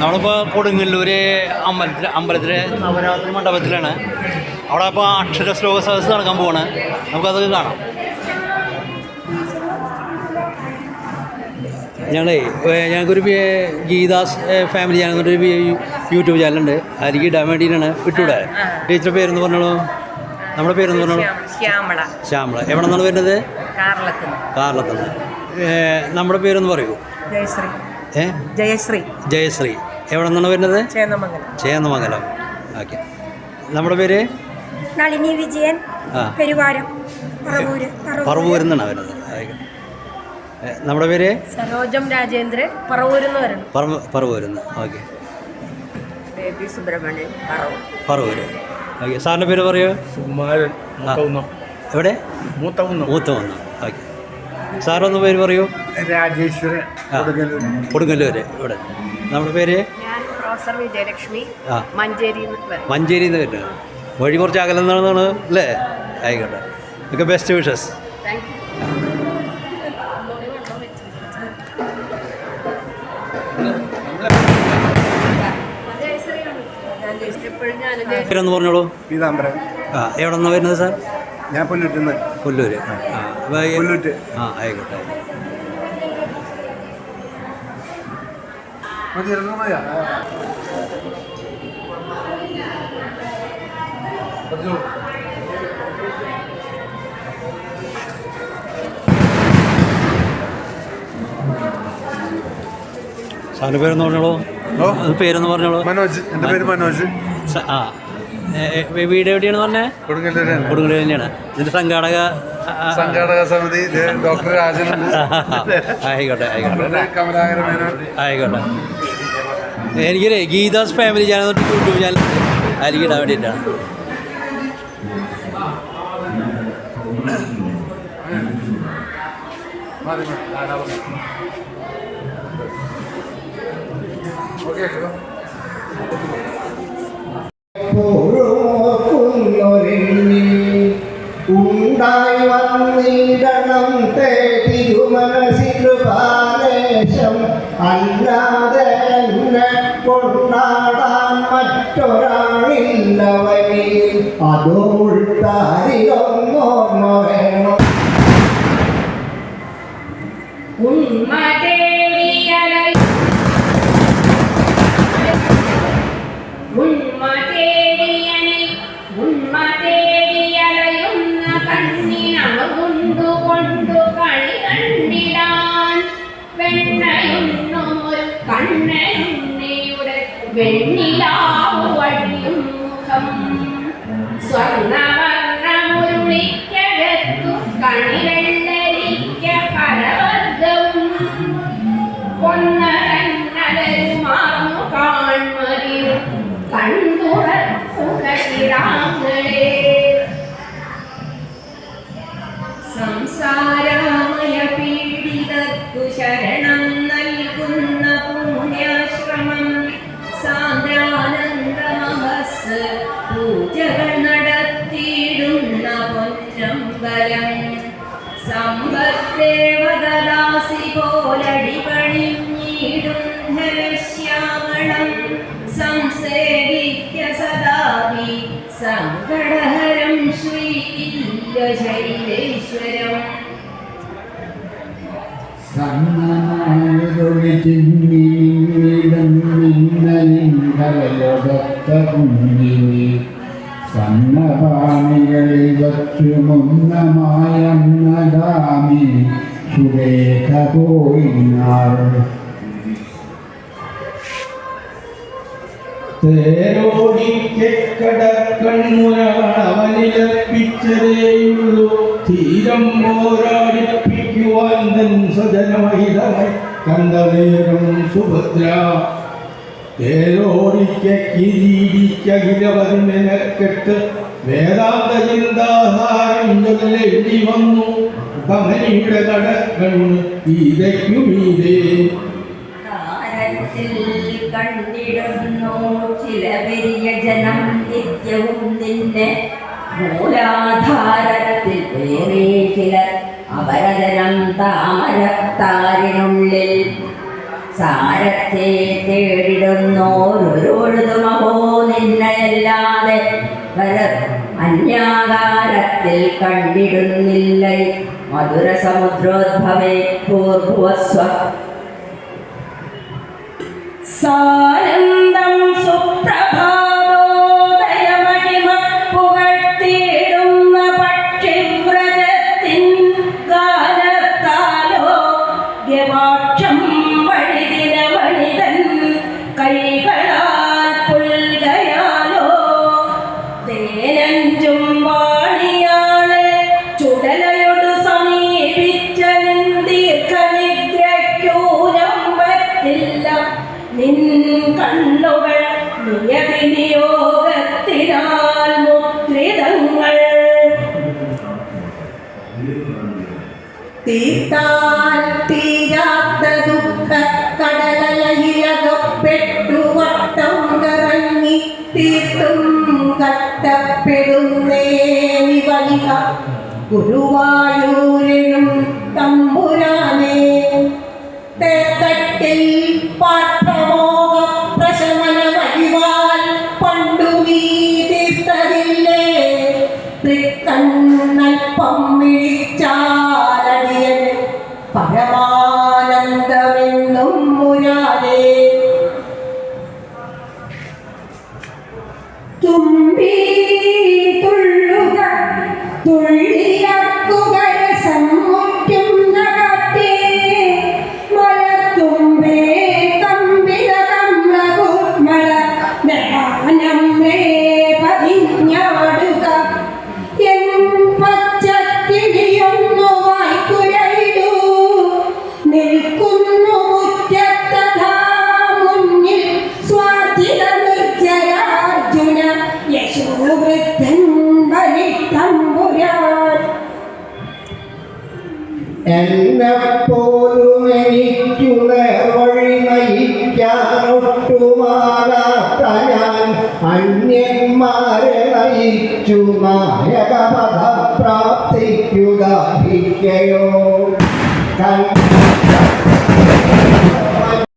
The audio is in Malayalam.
നമ്മളിപ്പോൾ കൊടുങ്ങല്ലൂര് അമ്പലത്തിൽ അമ്പലത്തിലെ നവരാത്രി മണ്ഡപത്തിലാണ്. അവിടെ ഇപ്പോൾ അക്ഷര ശ്ലോക സദസ് നടക്കാൻ പോവാണ്. നമുക്കത് കാണാം. ഞങ്ങളേ ഞങ്ങൾക്കൊരു ഗീതാസ് ഫാമിലി ഞങ്ങൾക്കൊരു യൂട്യൂബ് ചാനലുണ്ട് അതിലേക്ക് ഇടാൻ വേണ്ടിയിട്ടാണ് വിട്ടൂടെ. ടീച്ചർ പേരെന്ന് പറഞ്ഞോളൂ. നമ്മുടെ പേരെന്ന് പറഞ്ഞോളൂ. ശ്യാമള. ശ്യാമള. എവിടെ നിന്നാണ് വരുന്നത് കാർലത്തുനിന്ന് നമ്മുടെ പേരൊന്ന് പറയൂ. ജയശ്രീ. ഏ? ജയശ്രീ. ജയശ്രീ. എവിടെ നിന്നാണ് വരുന്നത്? ചേന്നമംഗലം. ചേന്നമംഗലം. ഓക്കെ. നമ്മുടെ പേര്? നളിനി വിജയൻ. പെരുവാരം. പറവൂര്. പറവൂരിൽ നിന്നാണ് വരുന്നത്. നമ്മുടെ പേര്? സരോജം രാജേന്ദ്രൻ. പറവൂരുന്ന് വരണം പറവ പറവൂരിൽ നിന്ന്. Okay. Baby Subramanian Paravur. Paravur. Okay സാറിന്റെ പേര് പറയൂ? സുകുമാരൻ എവിടെ? മൂത്തകുന്നം മൂത്തവന്ന് ഓക്കെ. സാറൊന്ന് പേര് പറയൂ. രാജേശ്വരൻ ആ. കൊടുങ്ങല്ലൂര്. ഇവിടെ. നമ്മുടെ പേര്? ഞാൻ പ്രൊഫസർ വിജയലക്ഷ്മി ആ. മഞ്ചേരി നിന്ന് വരുന്നത്. വഴി കുറച്ച് അകലെന്നാണ് അല്ലേ? ആയിക്കോട്ടെ. ഒക്കെ ബെസ്റ്റ് വിഷസ് പേരൊന്ന് പറഞ്ഞോളൂ. പീതാംബരൻ. ആ എവിടെ നിന്നാണ് വരുന്നത് സാർ? ഞാൻ പൊന്നിട്ടുന്നത് കൊല്ലൂര് ആ അപ്പോൾ ഈ- ഇറങ്ങാൻ മതിയാ? ആയിക്കോട്ടെ സാറിന്റെ പേരൊന്ന് പറഞ്ഞോളൂ. പേരെന്ന് പറഞ്ഞോളൂ. മനോജ്. എന്റെ പേര് മനോജ്. ആ. വീട് എവിടെയാണ് പറഞ്ഞത് കൊടുങ്ങല്ലൂർ തന്നെയാണ്. ഇതിന്റെ സംഘാടക സംഘാടക സമിതി ഡോക്ടർ രാജൻ ആയിക്കോട്ടെ ആയിക്കോട്ടെ. ആയിക്കോട്ടെ. എനിക്കൊരു Geetha's family channel YouTube channel അതിലേക്ക് ഇടാൻ വേണ്ടിയിട്ടാണ്. ഓക്കെ മറ്റൊരാളില്ലവനിൽ അതോൾത്താരിലൊന്നോർമ്മ വേണം കണ്ണനുണ്ണിയുടെ വെണ്ണിലാവു വഴിയും മുഖം. സ്വർണവർണമുരുളിക്കകത്തു കണിവെള്ളരിക്ക സംസേവിക്ക സദാവി. സങ്കടഹരം ശ്രീശൈലേശ്വരം കുഞ്ഞിനി സന്നപാണികളിൽ വച്ചുമൊന്നമായന്നഗാമി സുരേഖ പോയിനാൾ തേരോടിക്കടക്കൺമുനവനിലപ്പിച്ചതേയുള്ളൂ തീരം പോരാടിപ്പിക്കുവാൻ തൻ സ്വജനമഹിതമായി കണ്ട നേരം സുഭദ്ര. തേരോടിക്ക കിരീടിക്കകിലവതി മെനക്കെട്ട് വേദാന്ത ചിന്താധാരം വന്നു കമനിയുടെ കടക്കണ്ണ് ഈതയ്ക്കുമീതേ താരത്തിൽ കണ്ടിടുന്നു ചില പെരിയ ജനം നിത്യവും നിന്നെ മൂലാധാരത്തിൽ വേറെ ചിലർ അപരജനം താമരത്താരിനുള്ളിൽ സാരത്തെ തേടിടുന്നോരൊഴുതുമഹോ നിന്നയല്ലാതെ വര അന്യാകാരത്തിൽ കണ്ടിടുന്നില്ല മധുര സമുദ്രോദ്ഭവേ പൂർഭുവസ്വ. സാനന്ദം സുപ്രഭാതോദയമഹിമ തീർത്താൽ തീരാത്ത ദുഃഖ കടലയിലകപ്പെട്ടു വട്ടം കറങ്ങി തീർത്തും കട്ടപ്പെടുന്നേ വിവലിക ഗുരുവായൂരിലും തമ്പുരാനേ തുമ്പി തുള്ളുക തുള്ളിയാക്കുക എന്നെപ്പോലും എനിക്കു നേർവഴി നയിക്കാനൊട്ടുമാകാത്ത ഞാൻ അന്യന്മാരെ നയിച്ചു. നായകപഥ പ്രാപ്തിക്കു ദാഹിക്കയോ കണ്ട